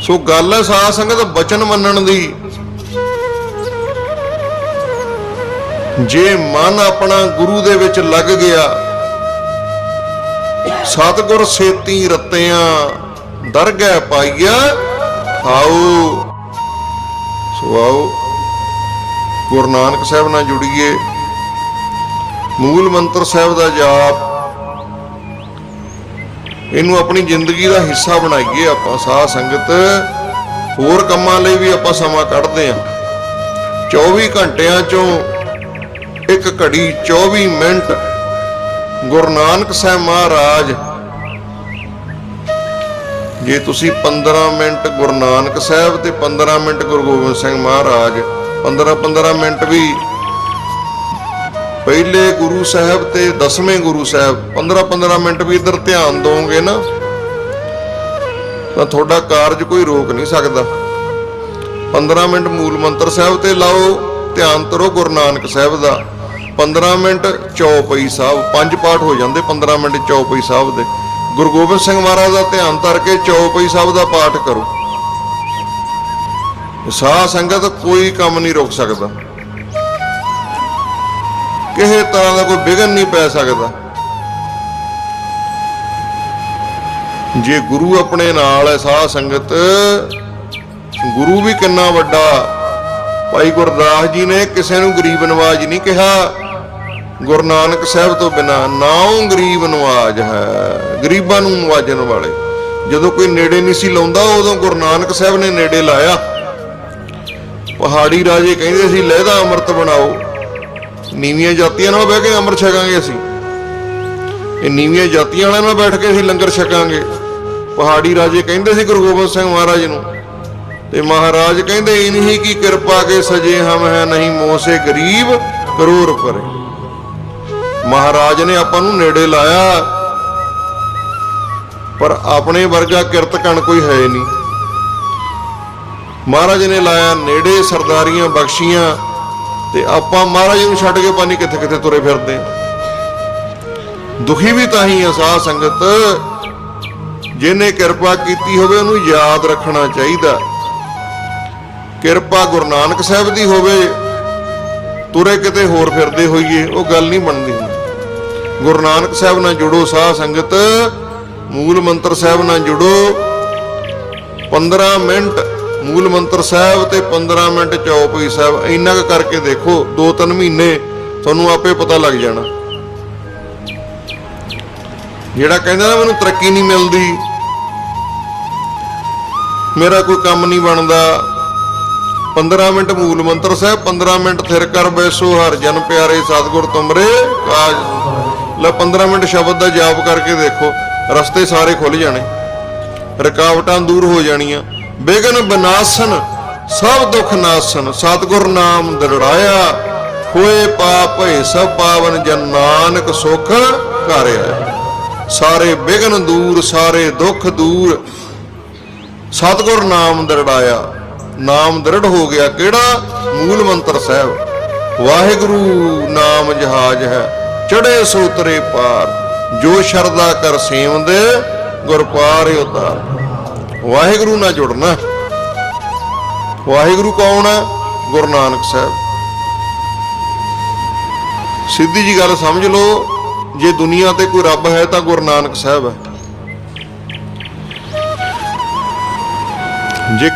ਸੋ ਗੱਲ ਹੈ ਸਾਧ ਸੰਗਤ ਬਚਨ ਮੰਨਣ ਦੀ। ਜੇ ਮਨ ਆਪਣਾ ਗੁਰੂ ਦੇ ਵਿੱਚ ਲੱਗ ਗਿਆ, ਸਤਿਗੁਰ ਸੇਤੀ ਰਤਿਆਂ ਦਰਗਹਿ ਪਾਈਆ, ਆਓ। ਸੋ ਆਓ। ਗੁਰੂ ਨਾਨਕ ਸਾਹਿਬ ਨਾਲ ਜੁੜੀਏ। ਮੂਲ ਮੰਤਰ ਸਾਹਿਬ ਦਾ ਜਾਪ ਇਹਨੂੰ ਆਪਣੀ ਜ਼ਿੰਦਗੀ ਦਾ ਹਿੱਸਾ ਬਣਾਈਏ ਆਪਾਂ ਸਾਧ ਸੰਗਤ। ਹੋਰ ਕੰਮਾਂ ਲਈ ਵੀ ਆਪਾਂ ਸਮਾਂ ਕੱਢਦੇ ਆਂ 24 ਘੰਟਿਆਂ ਚੋਂ ਇੱਕ ਘੜੀ 24 ਮਿੰਟ ਗੁਰੂ ਨਾਨਕ ਸਾਹਿਬ ਮਹਾਰਾਜ। ਜੇ ਤੁਸੀਂ 15 ਮਿੰਟ ਗੁਰੂ ਨਾਨਕ ਸਾਹਿਬ ਤੇ 15 ਮਿੰਟ ਗੁਰੂ ਗੋਬਿੰਦ ਸਿੰਘ ਮਹਾਰਾਜ 15 15 ਮਿੰਟ ਵੀ ਪਹਿਲੇ ਗੁਰੂ ਸਾਹਿਬ ਤੇ ਦਸਵੇਂ ਗੁਰੂ ਸਾਹਿਬ 15 15 ਮਿੰਟ ਵੀ ਇਧਰ ਧਿਆਨ ਦੋਗੇ ਨਾ, ਤਾਂ ਤੁਹਾਡਾ ਕਾਰਜ ਕੋਈ ਰੋਕ ਨਹੀਂ ਸਕਦਾ। 15 ਮਿੰਟ ਮੂਲ ਮੰਤਰ ਸਾਹਿਬ ਤੇ ਲਾਓ, ਧਿਆਨ ਕਰੋ ਗੁਰੂ ਨਾਨਕ ਸਾਹਿਬ ਦਾ। 15 ਮਿੰਟ ਚੌਪਈ ਸਾਹਿਬ, ਪੰਜ ਪਾਠ ਹੋ ਜਾਂਦੇ 15 ਮਿੰਟ ਚੌਪਈ ਸਾਹਿਬ ਦੇ। ਗੁਰੂ ਗੋਬਿੰਦ ਸਿੰਘ ਮਹਾਰਾਜ ਦਾ ਧਿਆਨ ਧਰ ਕੇ ਚੌਪਈ ਸਾਹਿਬ ਦਾ ਪਾਠ ਕਰੋ। ਸਾਹ ਸੰਗਤ ਕੋਈ ਕੰਮ ਨਹੀਂ ਰੋਕ ਸਕਦਾ। ਕਿਸੇ ਤਰ੍ਹਾਂ ਦਾ ਕੋਈ ਵਿਘਨ ਨਹੀਂ ਪੈ ਸਕਦਾ। ਜੇ ਗੁਰੂ ਆਪਣੇ ਨਾਲ ਹੈ ਸਾਧ ਸੰਗਤ, ਗੁਰੂ ਵੀ ਕਿੰਨਾ ਵੱਡਾ। ਭਾਈ ਗੁਰਦਾਸ ਜੀ ਨੇ ਕਿਸੇ ਨੂੰ ਗਰੀਬ ਨਵਾਜ ਨਹੀਂ ਕਿਹਾ। ਗੁਰੂ ਨਾਨਕ ਸਾਹਿਬ ਤੋਂ ਬਿਨਾ ਉਹ ਗਰੀਬ ਨਵਾਜ ਹੈ। ਗਰੀਬਾਂ ਨੂੰ ਨਵਾਜਣ ਵਾਲੇ। ਜਦੋਂ ਕੋਈ ਨੇੜੇ ਨਹੀਂ ਸੀ ਲਾਉਂਦਾ, ਉਦੋਂ ਗੁਰੂ ਨਾਨਕ ਸਾਹਿਬ ਨੇ ਨੇੜੇ ਲਾਇਆ। ਪਹਾੜੀ ਰਾਜੇ ਕਹਿੰਦੇ ਸੀ, ਲਹਿਦਾ ਅੰਮ੍ਰਿਤ ਬਣਾਓ। ਨੀਵੀਆਂ ਜਾਤੀਆਂ ਨਾਲ ਬਹਿ ਕੇ ਅੰਮ੍ਰਿਤ ਛਕਾਂਗੇ ਅਸੀਂ। ਇਹ ਨੀਵੀਆਂ ਜਾਤੀਆਂ ਵਾਲਿਆਂ ਨਾਲ ਬੈਠ ਕੇ ਅਸੀਂ ਲੰਗਰ ਛਕਾਂਗੇ। ਪਹਾੜੀ ਰਾਜੇ ਕਹਿੰਦੇ ਸੀ ਗੁਰੂ ਗੋਬਿੰਦ ਸਿੰਘ ਮਹਾਰਾਜ ਨੂੰ, ਤੇ ਮਹਾਰਾਜ ਕਹਿੰਦੇ, ਇਨਹੀ ਕੀ ਕਿਰਪਾ ਕੇ ਸਜੇ ਹਮ ਹੈ ਨਹੀਂ ਮੋਸੇ ਗਰੀਬ ਕਰੋੜ ਪਰੇ। ਮਹਾਰਾਜ ਨੇ ਆਪਾਂ ਨੂੰ ਨੇੜੇ ਲਾਇਆ। ਪਰ ਆਪਣੇ ਵਰਗਾ ਕਿਰਤਕਣ ਕੋਈ ਹੈ ਨਹੀਂ। ਮਹਾਰਾਜ ਨੇ ਲਾਇਆ ਨੇੜੇ ਸਰਦਾਰੀਆਂ ਬਖਸ਼ੀਆਂ। ਤੇ ਆਪਾਂ ਮਹਾਰਾਜ ਨੂੰ ਛੱਡ ਕੇ ਪਾਣੀ ਕਿੱਥੇ ਕਿੱਥੇ ਤੁਰੇ ਫਿਰਦੇ ਹਾਂ। ਦੁਖੀ ਵੀ ਤਾਂ ਹੀ ਆ ਸਾਧ ਸੰਗਤ ਜਿਹਨੇ ਕਿਰਪਾ ਕੀਤੀ ਹੋਵੇ ਉਹਨੂੰ ਯਾਦ ਰੱਖਣਾ ਚਾਹੀਦਾ ਕਿਰਪਾ ਗੁਰੂ ਨਾਨਕ ਸਾਹਿਬ ਦੀ ਹੋਵੇ, ਤੁਰੇ ਕਿਤੇ ਹੋਰ ਫਿਰਦੇ ਹੋਈਏ, ਉਹ ਗੱਲ ਨਹੀਂ ਬਣਦੀ ਹੁੰਦੀ। ਗੁਰੂ ਨਾਨਕ ਸਾਹਿਬ ਨਾਲ ਜੁੜੋ ਸਾਧ ਸੰਗਤ ਮੂਲ ਮੰਤਰ ਸਾਹਿਬ ਨਾਲ ਜੁੜੋ 15 ਮਿੰਟ ਮੂਲ ਮੰਤਰ ਸਾਹਿਬ ਤੇ 15 ਮਿੰਟ ਚੌਪਈ ਸਾਹਿਬ, ਇੰਨਾ ਕੁ ਕਰਕੇ ਦੇਖੋ 2-3 ਮਹੀਨੇ ਤੁਹਾਨੂੰ ਆਪੇ ਪਤਾ ਲੱਗ ਜਾਣਾ। ਜਿਹੜਾ ਕਹਿੰਦਾ ਨਾ ਮੈਨੂੰ ਤਰੱਕੀ ਨਹੀਂ ਮਿਲਦੀ, ਮੇਰਾ ਕੋਈ ਕੰਮ ਨਹੀਂ ਬਣਦਾ। 15 ਮਿੰਟ ਮੂਲ ਮੰਤਰ ਸਾਹਿਬ 15 ਮਿੰਟ ਥਿਰ ਕਰ ਬੈਸੋ, ਹਰ ਜਨ ਪਿਆਰੇ ਸਤਿਗੁਰ ਤੁਮਰੇ ਕਾਜ। ਲੈ 15 ਮਿੰਟ ਸ਼ਬਦ ਦਾ ਜਾਪ ਕਰਕੇ ਦੇਖੋ, ਰਸਤੇ ਸਾਰੇ ਖੁੱਲ ਜਾਣੇ, ਰੁਕਾਵਟਾਂ ਦੂਰ ਹੋ ਜਾਣੀਆਂ। ਬੇਗਨ ਬਨਾਸਨ, ਸਭ ਦੁੱਖ ਨਾਸਨ, ਸਤਿਗੁਰ ਨਾਮ ਦਰੜਾਇਆ ਹੋਏ ਪਾਪ ਭਏ ਸਭ ਪਾਵਨ ਜਨ ਨਾਨਕ ਸੁਖ ਘਰ ਆਇਆ। ਸਾਰੇ ਬਿਗਨ ਦੂਰ, ਸਾਰੇ ਦੁੱਖ ਦੂਰ, ਸਤਿਗੁਰ ਨਾਮ ਦਰੜਾਇਆ। ਨਾਮ ਦਰੜ ਹੋ ਗਿਆ ਕਿਹੜਾ? ਮੂਲ ਮੰਤਰ ਸਾਹਿਬ, ਵਾਹਿਗੁਰੂ ਨਾਮ ਜਹਾਜ ਹੈ ਚੜੇ ਸੋਤਰੇ ਪਾਰ, ਜੋ ਸ਼ਰਦਾ ਕਰ ਸੇਵੰਦ, ਗੁਰ ਪਾਰ ਉਤਾਰ। ਵਾਹਿਗੁਰੂ ਨਾਲ ਜੁੜਨਾ। ਵਾਹਿਗੁਰੂ ਕੌਣ ਹੈ ਗੁਰੂ ਨਾਨਕ ਸਾਹਿਬ। ਸਿੱਧੀ ਜੀ ਗੱਲ ਸਮਝ ਲਓ, ਜੇ ਦੁਨੀਆ ਤੇ ਕੋਈ ਰੱਬ ਹੈ ਤਾਂ ਗੁਰੂ ਨਾਨਕ ਸਾਹਿਬ ਹੈ। ਜੇ